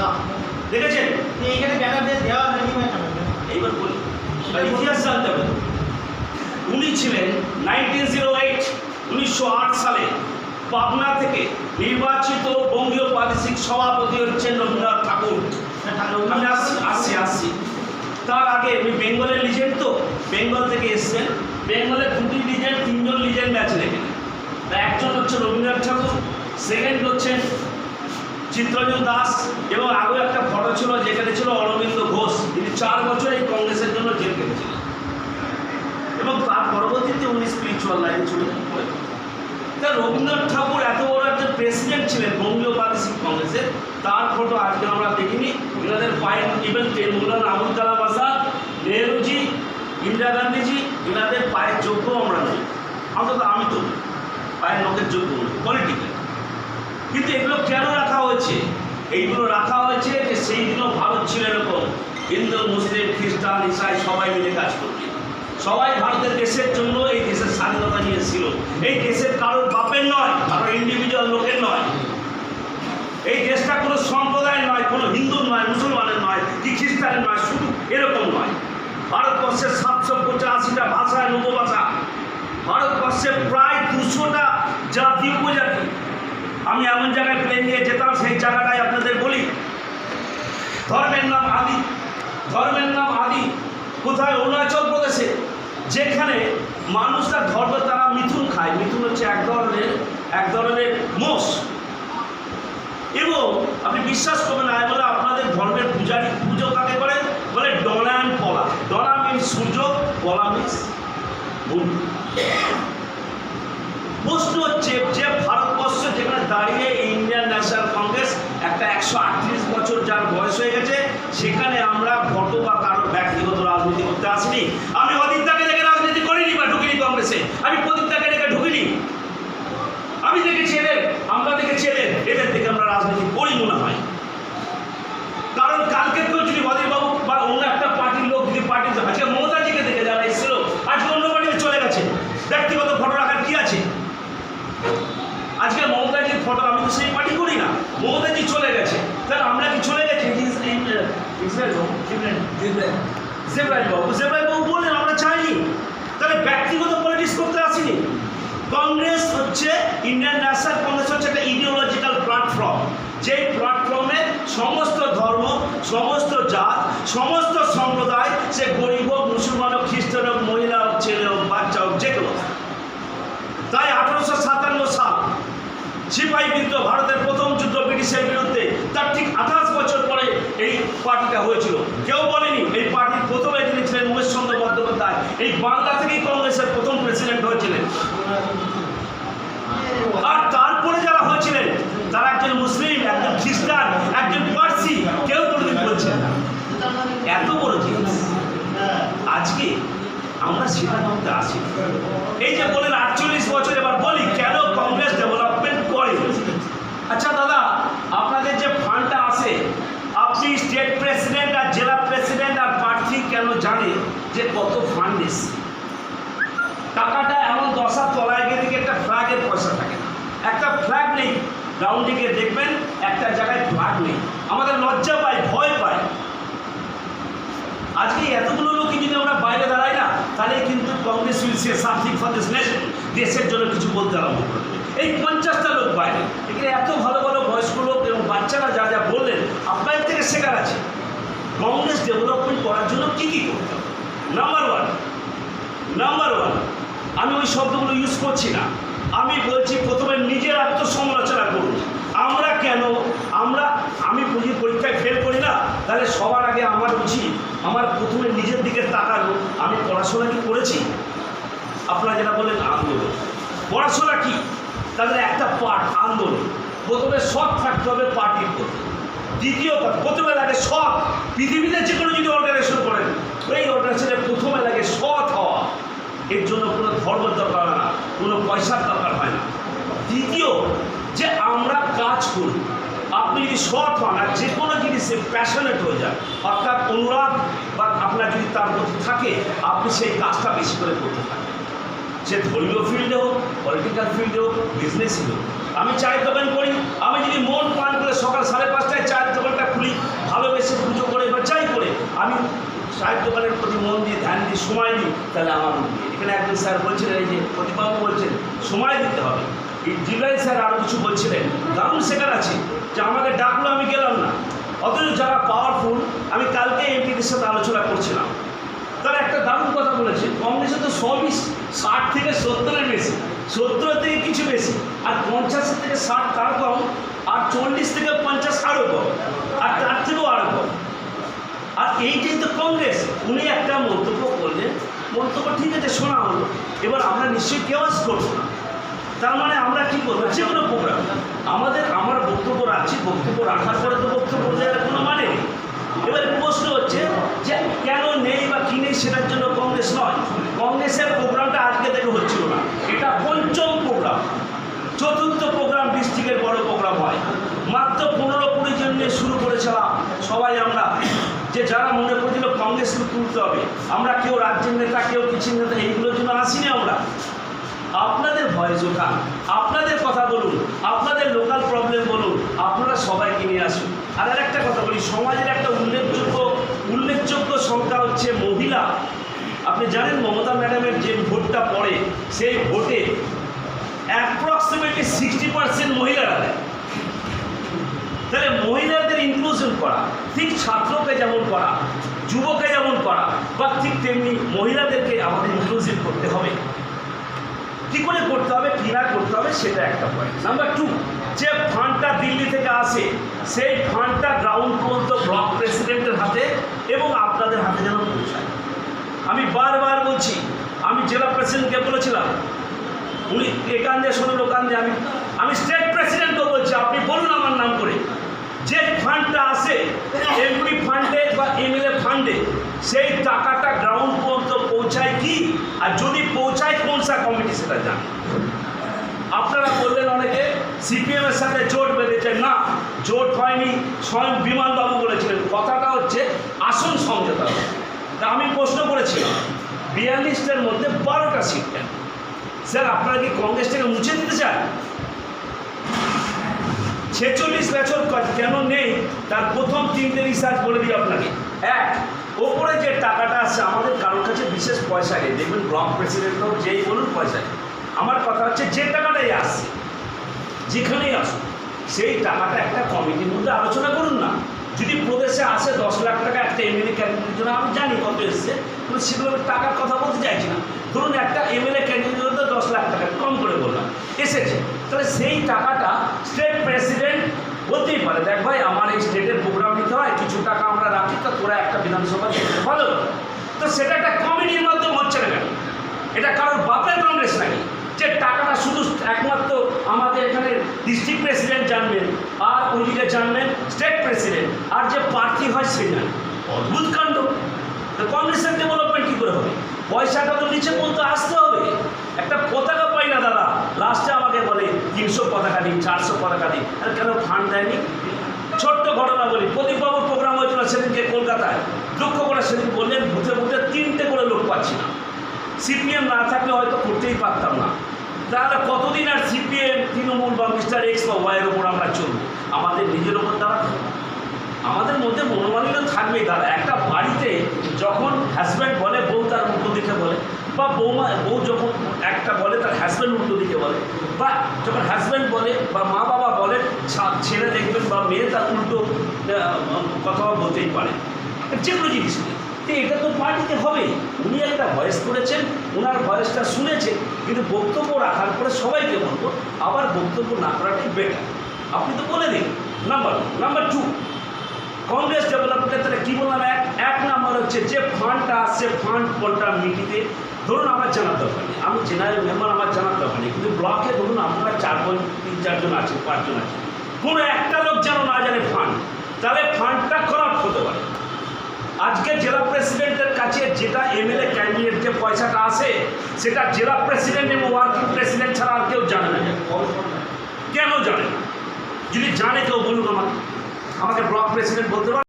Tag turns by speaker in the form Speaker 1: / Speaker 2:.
Speaker 1: না।
Speaker 2: দেখেছেন?
Speaker 1: এইখানে ব্যানার দিয়ে দেওয়া হয়নি
Speaker 2: এইবার বলি। ইতিহাস জানতে হবে। উনি ছিলেন নাইনটিন জিরো এইট উনিশশো আট সালে পাবনা থেকে নির্বাচিত বঙ্গীয় প্রাদেশিক সভাপতি হচ্ছেন রবীন্দ্রনাথ ঠাকুর।
Speaker 1: ঠাকুর
Speaker 2: আমি আসছি আসছি আসছি। তার আগে উনি বেঙ্গলের লিজেন্ড তো বেঙ্গল থেকে এসছেন। বেঙ্গলের দুটি লিজেন্ড তিনজন লিজেন্ড এখানে তা একজন হচ্ছে রবীন্দ্রনাথ ঠাকুর সেকেন্ড হচ্ছেন চিত্রঞ্জন দাস এবং আরও একটা ফটো ছিল যেখানে ছিল অরবিন্দ ঘোষ। তিনি চার বছর এই কংগ্রেসের জন্য জেল কেটেছিলেন এবং তার পরবর্তীতে উনি স্পিরিচুয়াল লাইনে চলে তা রবীন্দ্রনাথ ঠাকুর এত বড় একজন প্রেসিডেন্ট ছিলেন বঙ্গীয় প্রাদেশিক কংগ্রেসের। তার ফটো আজকে আমরা দেখিনি। এনাদের পায়ের ইভেন মৌলানা আবুল কালাম আজাদ, নেহরুজি, ইন্দিরা গান্ধীজি, এনাদের পায়ের যোগ্য আমরা নেই। অন্তত আমি তো পায়ের লোকের যোগ্য পলিটিক্যাল কিন্তু এগুলো কেন রাখা হয়েছে? এইগুলো রাখা হয়েছে যে সেই দিনও ভারত ছিল এরকম হিন্দু, মুসলিম, খ্রিস্টান, ইসাই সবাই মিলে কাজ করবে। সবাই ভারতের দেশের জন্য এই দেশের স্বাধীনতা নিয়েছিল। এই দেশের কারোর বাপের নয় কারও ইন্ডিভিজুয়াল লোকের নয়। এই দেশটা কোনো সম্প্রদায় নয়, কোনো হিন্দুর নয়, মুসলমানের নয়, কি খ্রিস্টানের নয়, শুধু এরকম নয়। ভারতবর্ষের সাতশো পঁচাশিটা ভাষায় উপভাষা ভারতবর্ষে প্রায় দুশোটা জাতি উপজাতি। আমি এমন জায়গায় প্লেন নিয়ে যেতাম, সেই জায়গাটাই আপনাদের বলি। ধর্মের নাম আদি। ধর্মের নাম আদি। কোথায়? অরুণাচল প্রদেশে। যেখানে মানুষরা ধর্ম তারা মিথুন খায়। মিথুন হচ্ছে এক ধরনের এক ধরনের মোষ। এবং আপনি বিশ্বাস করবেন না বলে আপনাদের ধর্মের পূজারি, পুজো কাকে করে বলে অ্যান্ড পলা। ডনা মিন্স সূর্য, পলা মিন্স প্রশ্ন হচ্ছে, যে ভারতবর্ষ যেখানে দাঁড়িয়ে ইন্ডিয়ান ন্যাশনাল কংগ্রেস একটা একশো আটত্রিশ বছর যার বয়স হয়ে গেছে, সেখানে আমরা ভোট বা কারোর ব্যক্তিগত রাজনীতি করতে আসিনি। আমি অদিত্যাকে দেখে রাজনীতি করিনি বা ঢুকিনি কংগ্রেসে। আমি প্রদীপ্তাকে ডেকে ঢুকিনি আমি দেখেছি এদের আমরা দেখেছি এদের এদের থেকে আমরা রাজনীতি করি মনে হয় কারণ কালকে কেউ যদি বাবু বা অন্য একটা পার্টির লোক যদি পার্টির আজকে মমতাজিকে দেখে যারা এসেছিল আজকে অন্য পার্টিতে চলে গেছে ব্যক্তিগত ফটো রাখার কি আছে আজকে মমতাজির ফটো আমি তো সেই পার্টি করি না। মমতাজি চলে গেছে। তাহলে আমরা কি চলে গেছি? বাবু জেব্রাইল বাবু। বললেন আমরা চাইনি। তাহলে ব্যক্তিগত পলিটিক্স করতে আসিনি। কংগ্রেস হচ্ছে ইন্ডিয়ান ন্যাশনাল কংগ্রেস হচ্ছে একটা ইডিওলজিক্যাল প্ল্যাটফর্ম যেই প্ল্যাটফর্মে সমস্ত ধর্ম সমস্ত জাত সমস্ত সম্প্রদায় সে গরিব হোক মুসলমান হোক খ্রিস্টান হোক মহিলা হোক ছেলে হোক বাচ্চা হোক যে কোনো তাই আঠারোশো সাতান্ন সাল সিপাহী বিদ্রোহ ভারতের প্রথম যুদ্ধ ব্রিটিশের বিরুদ্ধে, তার ঠিক আঠাশ বছর পরে এই পার্টিটা হয়েছিল। কেউ বলেনি এই পার্টির প্রথম যিনি ছিলেন উমেশ চন্দ্র বন্দ্যোপাধ্যায়। এই বাংলা থেকেই কংগ্রেসের প্রথম প্রেসিডেন্ট হয়েছিলেন। আর তারপরে যারা হয়েছিলেন, তারা একজন মুসলিম, একজন খ্রিস্টান, একজন পার্সি, কেউ কোনোদিন বলছেন এত বড় জিনিস। আজকে আমরা সেটা ভাবতে আসি। এই যে বলেন আটচল্লিশ বছর এবার বলি, কেন কংগ্রেস আচ্ছা দাদা, আপনাদের যে ফান্ডটা আসে আপনি স্টেট প্রেসিডেন্ট আর জেলা প্রেসিডেন্ট আর প্রার্থী কেন জানে যে কত ফান্ড এসছে? টাকাটা এমন দশার তলায় গিয়ে দেখে একটা ফ্ল্যাগের পয়সা থাকে একটা ফ্ল্যাগ নেই। গ্রাউন্ডে গিয়ে দেখবেন, একটা জায়গায় ফ্ল্যাগ নেই। আমাদের লজ্জা পাই ভয় পাই আজকে এতগুলো লোক যদি আমরা বাইরে দাঁড়াই না, তাহলে কিন্তু Congress will say something for this nation দেশের জন্য কিছু বলতে আরম্ভ করে দেবে। এই পঞ্চাশটা লোক বাইরে। এখানে এত ভালো ভালো বয়স্ক লোক এবং বাচ্চারা যা যা বললেন আপনাদের থেকে শেখার আছে। কংগ্রেস ডেভেলপমেন্ট করার জন্য কী কী করতে হবে? নাম্বার ওয়ান নাম্বার ওয়ান আমি ওই শব্দগুলো ইউজ করছি না। আমি বলছি প্রথমে নিজের আত্মসমালোচনা করুন। আমরা কেন? আমরা, আমি যদি পরীক্ষায় ফেল করি না, তাহলে সবার আগে আমার উচিত আমার প্রথমে নিজের দিকে তাকানো। আমি পড়াশোনা কি করেছি? আপনারা যেটা বললেন আন্দোলন পড়াশোনা কি? তাদের একটা পার্ট আন্দোলন। প্রথমে সৎ থাকতে হবে পার্টির প্রতি। দ্বিতীয় কথা, প্রথমে লাগে সৎ। পৃথিবীতে যে কোনো যদি অর্গানাইজেশন করেন, ওই অর্গানাইজেশনের প্রথমে লাগে সৎ হওয়া। এর জন্য কোনো ধর্মের দরকার হয় না, কোনো পয়সার দরকার হয় না। দ্বিতীয়, যে আমরা কাজ করি, আপনি যদি সৎ হন, আর যে কোনো জিনিসে প্যাশনেট হয়ে যান, অর্থাৎ অনুরাগ বা আপনার যদি তার প্রতি থাকে, আপনি সেই কাজটা বেশি করে করতে থাকেন। সে ধর্মীয় ফিল্ডে হোক পলিটিক্যাল ফিল্ডে হোক বিজনেসই হোক। আমি চায়ের দোকান করি, আমি যদি মন পান করে সকাল সাড়ে পাঁচটায় চায়ের দোকানটা খুলি, ভালোবেসে পুজো করে বা যাই করে, আমি চায়ের দোকানের প্রতি মন দিয়ে ধ্যান দিয়ে সময় দিই তাহলে আমার এখানে একজন স্যার বলছিলেন, এই যে প্রতিপাবু বলছেন, সময় দিতে হবে। এই জিলাই স্যার আরও কিছু বলছিলেন, দারুণ শেখার আছে, যে আমাকে ডাকলো, আমি গেলাম না। অথচ যারা পাওয়ারফুল আমি কালকে এমপিদের সাথে আলোচনা করছিলাম। তারা একটা দারুণ কথা বলেছে, কংগ্রেসে তো সবই ষাট থেকে সত্তরের বেশি, সত্তর থেকে কিছু বেশি, আর পঞ্চাশ থেকে ষাট তার কম, আর চল্লিশ থেকে পঞ্চাশ আরও কম, আর তার থেকেও আরও কম। আর এইটাই তো কংগ্রেস, উনি একটা মন্তব্য করলেন, মন্তব্য ঠিক আছে, শোনা হলো। এবার আমরা নিশ্চয়ই কেওয়াজ করব না। তার মানে আমরা কি করব? যে কোনো প্রোগ্রাম আমাদের, আমার বক্তব্য রাখছি, বক্তব্য রাখার পরে তো বক্তব্য দেওয়ার কোনো মানে নেই। এবার প্রশ্ন হচ্ছে যে কেন নেই বা কী নেই সেটার জন্য কংগ্রেস নয় কংগ্রেসের প্রোগ্রামটা আজকে থেকে হচ্ছিল না এটা পঞ্চম প্রোগ্রাম চতুর্থ প্রোগ্রাম ডিস্ট্রিক্টের বড় প্রোগ্রাম হয় মাত্র পনেরো কুড়ি জন নিয়ে শুরু করেছিলাম সবাই আমরা যে যারা মনে করেছিল কংগ্রেস তুলতে হবে। আমরা কেউ রাজ্যের নেতা, কেউ কিছু নেতা, এইগুলোর জন্য আসিনি আমরা। আপনাদের ভয়েস ওঠা আপনাদের কথা বলুন, আপনাদের লোকাল প্রবলেম বলুন, আপনারা সবাইকে নিয়ে আসুন। আর একটা কথা বলি, সমাজের একটা উল্লেখযোগ্য উল্লেখযোগ্য সংখ্যা হচ্ছে মহিলা। আপনি জানেন মমতা ম্যাডামের যে ভোটটা পড়ে, সেই ভোটে অ্যাপ্রক্সিমেটলি সিক্সটি পার্সেন্ট মহিলারা দেয়। তাহলে মহিলাদের ইনক্লুশন করা, ঠিক ছাত্রকে যেমন করা যুবকে যেমন করা, বা ঠিক তেমনি মহিলাদেরকে আমাদের ইনক্লুসিভ করতে হবে। কী করে করতে হবে? কী না করতে হবে সেটা একটা পয়েন্ট নাম্বার টু যে ফান্ডটা দিল্লি থেকে আসে, সেই ফান্ডটা গ্রাউন্ড পর্যন্ত ব্লক প্রেসিডেন্টের হাতে এবং আপনাদের হাতে যেন পৌঁছায়। আমি বারবার বলছি, আমি জেলা প্রেসিডেন্টকে বলেছিলাম, উনি এখান দিয়ে শোনেন আমি আমি স্টেট প্রেসিডেন্টও বলছি, আপনি বলুন আমার নাম করে। যে ফান্ডটা আসে এমপি ফান্ডে বা এমএলএ ফান্ডে সেই টাকাটা গ্রাউন্ড পর্যন্ত পৌঁছায় কি? আর যদি পৌঁছায়, কোন সা কমিটি সেটা জানে? আপনারা বললেন অনেকে সিপিএম এর সাথে জোট বেঁধেছে। না, জোট হয়নি, স্বয়ং বিমানবাবু বলেছিলেন। কথাটা হচ্ছে আসন সমঝোতা। তা আমি প্রশ্ন করেছিলাম, বিয়াল্লিশটার মধ্যে বারোটা সিট কেন? স্যার, আপনারা কি কংগ্রেস থেকে মুছে দিতে চান? ছেচল্লিশ বছর কেন নেই? তার প্রথম তিনটে রিসার্চ বলে দিই আপনাকে। এক ওপরে যে টাকাটা আসছে আমাদের কারোর কাছে বিশেষ পয়সা নেই। দেখবেন ব্লক প্রেসিডেন্ট হোক যেই বলুন, পয়সা নেই। আমার কথা হচ্ছে, যে টাকাটাই আসছে, যেখানেই আসুন সেই টাকাটা একটা কমিটির মধ্যে আলোচনা করুন না। যদি প্রদেশে আসে দশ লাখ টাকা একটা এমএলএ ক্যান্ডিডেটের জন্য, আমি জানি কত এসছে, কিন্তু সেগুলো টাকার কথা বলতে চাইছি না। ধরুন একটা এমএলএ ক্যান্ডিডেটের জন্য দশ লাখ টাকা, কম করে বললাম, এসেছে। তাহলে সেই টাকাটা স্টেট প্রেসিডেন্ট বলতেই পারে দেখ ভাই আমার এই স্টেটের প্রোগ্রাম নিতে হয় কিছু টাকা আমরা রাখি তো বিধানসভা দেখতে ভালো তো সেটা একটা কমিটির মাধ্যমে হচ্ছে না কেন? এটা কারোর বাপের কংগ্রেস নাকি? যে টাকাটা শুধু একমাত্র আমাদের এখানে ডিস্ট্রিক্ট প্রেসিডেন্ট জানবেন, আর ওইদিকে জানবেন স্টেট প্রেসিডেন্ট, আর যে প্রার্থী হয় সে জানে। অদ্ভুত কাণ্ড। তো কংগ্রেসের ডেভেলপমেন্ট কী করে হবে? পয়সাটা তো নিচে পর্যন্ত আসতে হবে। একটা পতাকা পাই না দাদা। লাস্টে আমাকে বলে, তিনশো পতাকা দিন, চারশো পতাকা দিন। আর কেন ফান্ড দেয়নি? ছোট্ট ঘটনা বলি। প্রদীপবাবুর প্রোগ্রাম হয়েছিল সেদিনকে কলকাতায়। লক্ষ্য করে সেদিন বললেন, ভূতে ভূতে তিনটে করে লোক পাচ্ছি না। সিপিএম না থাকলে হয়তো করতেই পারতাম না। তাহলে কতদিন আর সিপিএম, তৃণমূল বা মিস্টার এক্স বা ওয়াইয়ের ওপর আমরা চলবো? আমাদের নিজের ওপর হবে। আমাদের মধ্যে মনোমালিন্য থাকবেই। দাদা একটা বাড়িতে যখন হাজব্যান্ড বলে, বউ তার উল্টো দেখে বলে বা বৌমা, বউ যখন একটা বলে, তার হাজব্যান্ড উল্টো দিকে বলে। বা যখন হাজব্যান্ড বলে বা মা বাবা বলে ছেলে দেখবেন বা মেয়ে তার উল্টো কথা বলতেই পারে। যে কোনো জিনিস। তো এটা তো পার্টিতে হবে উনি একটা ভয়েস করেছেন ওনার ভয়েসটা শুনেছেন, কিন্তু বক্তব্য রাখার পরে সবাইকে বলব, আবার বক্তব্য না করাটাই বেটার আপনি তো বলে দিন নাম্বার নাম্বার টু কংগ্রেস ডেভেলপমেন্টের তাহলে কী বললাম? এক এক নাম্বার হচ্ছে যে ফান্ডটা আসছে ফান্ড কোনটা মিটিতে ধরুন আমার জানার দরকার নেই। আমি জেনারেল মেম্বার আমার জানার দরকার নেই। কিন্তু ব্লকে ধরুন আপনারা চারজন তিন চারজন আছেন পাঁচজন আছেন। কোনো একটা লোক যেন না জানে ফান্ড তাহলে ফান্ডটা খারাপ হতে পারে। আজকে জেলা প্রেসিডেন্টের কাছে যেটা এমএলএ ক্যান্ডিডেট যে পয়সাটা আসে, সেটা জেলা প্রেসিডেন্ট এবং ওয়ার্কিং প্রেসিডেন্ট ছাড়া আর কেউ জানে না। কেন জানে না? যদি জানে কেউ বলুন আমাকে। আমাকে ব্লক প্রেসিডেন্ট বলতে পারে